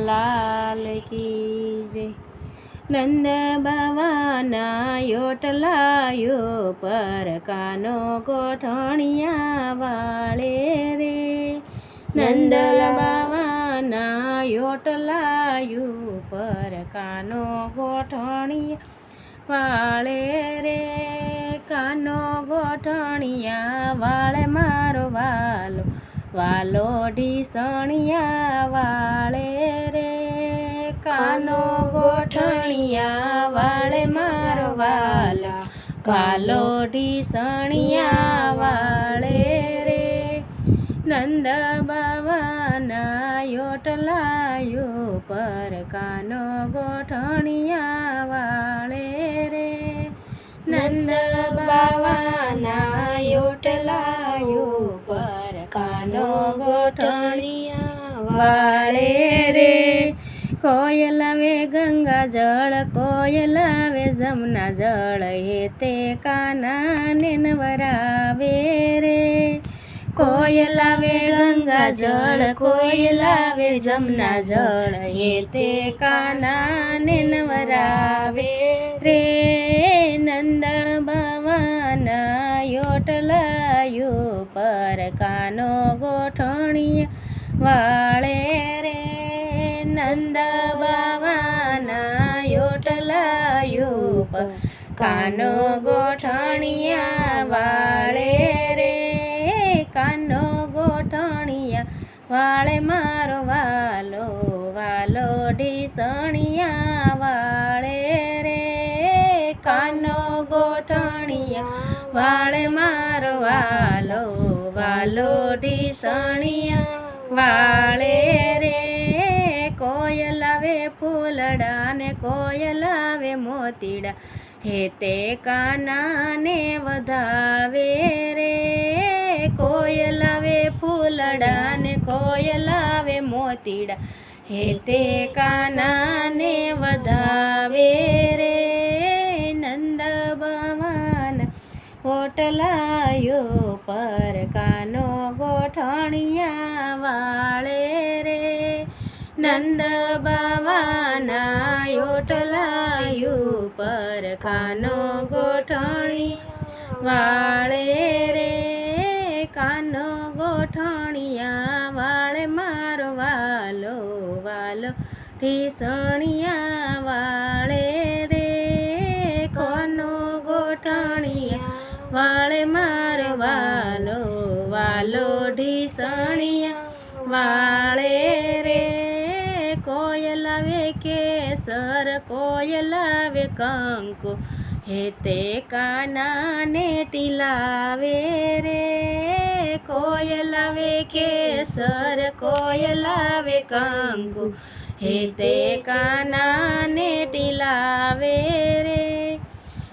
લાલ કી નંદ બાવાના યોટલાયો પર કાનો ગોઠણિયા વાળે રે નંદ બાવાના યોટલાયું પર કાનો ગોઠણિયા વાળે રે કાનો ગોઠણિયા વાળે મારો વાલો વાલો ઢીસણિયા વાળે કાનો ગોઠણિયા વાળે મારવાલા કાલો ઢીસણિયા વાળે રે. નંદ બાવાના યોટલાયો પર કાનો ગોઠણિયા વાળે રે. નંદ બાવાના યોટલાયો પર કાનો ગોઠણિયા વાળે રે. કોયલ આવે ગંગા જળ, કોયલ આવે જમના જળ હે તે કાના નેનવરાવે રે. કોયલ આવે ગંગા જળ, કોયલ આવે જમના જળ હે તે કાના નેનવરાવે રે. નંદ ભવાના યોટલાયો પર કાનો ગોઠણીય વાળે નંદ બાવાના યોટલાયુપ કાનો ગોઠણિયા વાળે રે કાનો ગોઠણિયા વાળે મારો વાલો વાલો ઢીસણિયા વાળે રે કાનો ગોઠણિયા વાળે મારો વાલો વાલો ઢીસણિયા વાળે રે આવે ફૂલડા ને કોયલ આવે મોતીડા. હે તે કાનાને વધાવે રે. કોયલ આવે ફૂલડા ને કોયલ આવે મોતીડા. હે તે કાનાને વધાવે રે. નંદ ભવન, હોટલાયો પર નંદ બાવાના યોટલાયું પર કાનો ગોઠણી વાળે રે, કાનો ગોઠણિયા વાળે મારો વાલો વાલો ઠીસણિયા વાળે રે, કોનો ગોઠણિયા વાળે મારો વાલો વાલો ઢીસણિયા વાળે રે. કેસર કોયલ આવે કંકુ? હે તે કાનાને ટીલાવે રે. કોયલ આવે કેસર કોયલ આવે કંકુ? હે તે કાનાને ટીલાવે રે.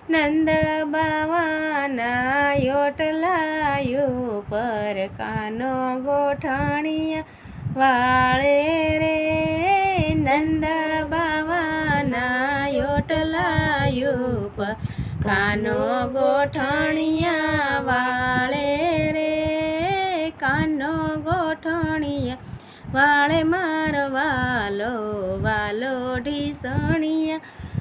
નંદ બાવાના યોટલાયો પર કાનો ગોઠણિયા વાળે રે. નંદ પર કાનો ગોઠણિયા વાળે રે. કાનો ગોઠણિયા વાળે માર વાલો વાલો ઢીસણિયા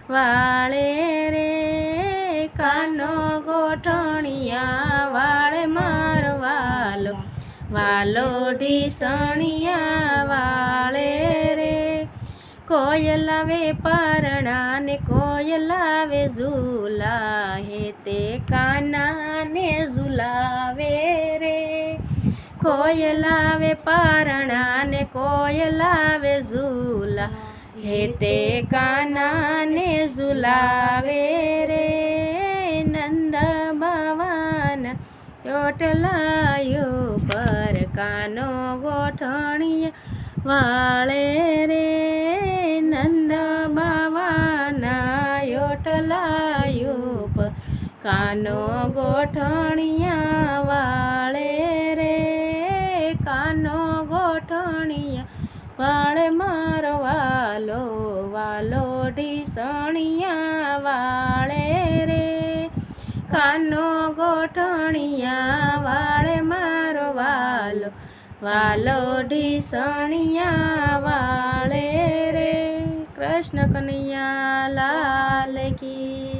વાળે રે. કાનો ગોઠણિયા વાળે માર વાલો વાલો ઢીસણિયા વાળે કોયલ આવે પારણા ને કોયલ આવે ઝૂલા હે તે કાનાને ઝુલાવે રે. કોયલ આવે પારણા ને કોયલ આવે ઝૂલા હે તે કાનાને ઝુલાવે રે. નંદ ભવાન ચોટલાયો પર કાનો ગોઠણીય વાળે રે. કાનો ગોઠણિયા વાળે રે, કાનો ગોઠણિયા વાળે મારો વાલો વાલો ઢીસણિયા વાળે રે. કાનો ગોઠણિયા વાળે મારો વાલો વાલો ઢીસણિયા વાળે કૃષ્ણ કનૈયા લાલ કી